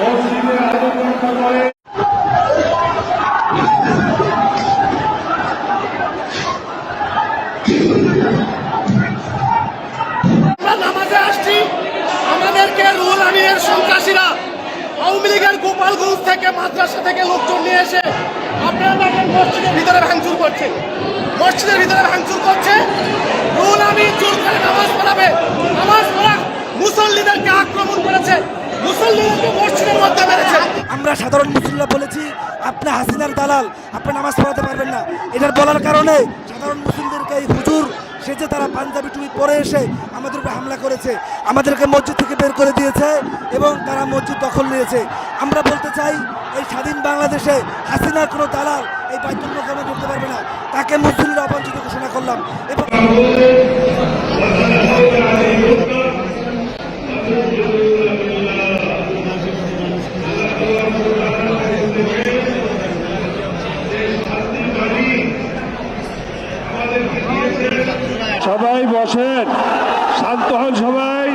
মসজিদে আলোচনা করে সন্ত্রাসীরা আওয়ামী লীগের গোপালগঞ্জ থেকে, মাদ্রাসা থেকে লোকজন নিয়ে এসে আপনারা মসজিদের ভিতরে ভাঙচুর করছে। মসজিদের ভিতরে ভাঙচুর করছে। জোর করে নামাজ পড়াবে। নামাজ পড়া মুসল্লিদেরকে আক্রমণ করেছে। মুসল্লিদেরকে মসজিদের মধ্যে মেরেছে। আমরা সাধারণ মুসলিমরা বলেছি, আপনি হাসিনার দালাল, আপনি নামাজ পড়াতে পারবেন না। এটার বলার কারণে সাধারণ মুসলিমদেরকে এই হুজুর সেজে তারা পাঞ্জাবি টুপি পরে এসে আমাদের উপরে হামলা করেছে, আমাদেরকে মসজিদ থেকে বের করে দিয়েছে এবং তারা মসজিদ দখল নিয়েছে। আমরা বলতে চাই, এই স্বাধীন বাংলাদেশে হাসিনার কোনো দালাল এই বাইতুল মোকামে করতে পারবে না। তাকে মুসলিমরা অবাঞ্ছিত ঘোষণা করলাম। এবং সবাই বসেন। শান্ত হন সবাই।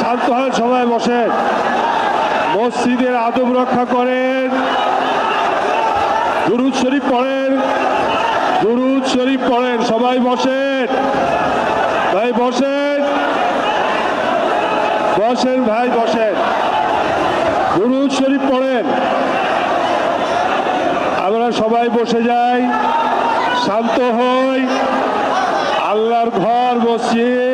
শান্ত হন সবাই বসেন। মসজিদের আদব রক্ষা করেন। দুরুদ শরীফ পড়েন। দুরুদ শরীফ পড়েন। সবাই বসেন। ভাই, বসেন। বসেন ভাই, বসেন। দুরুদ শরীফ পড়েন। আমরা সবাই বসে যাই। শান্ত হই। ঘর মসজিদ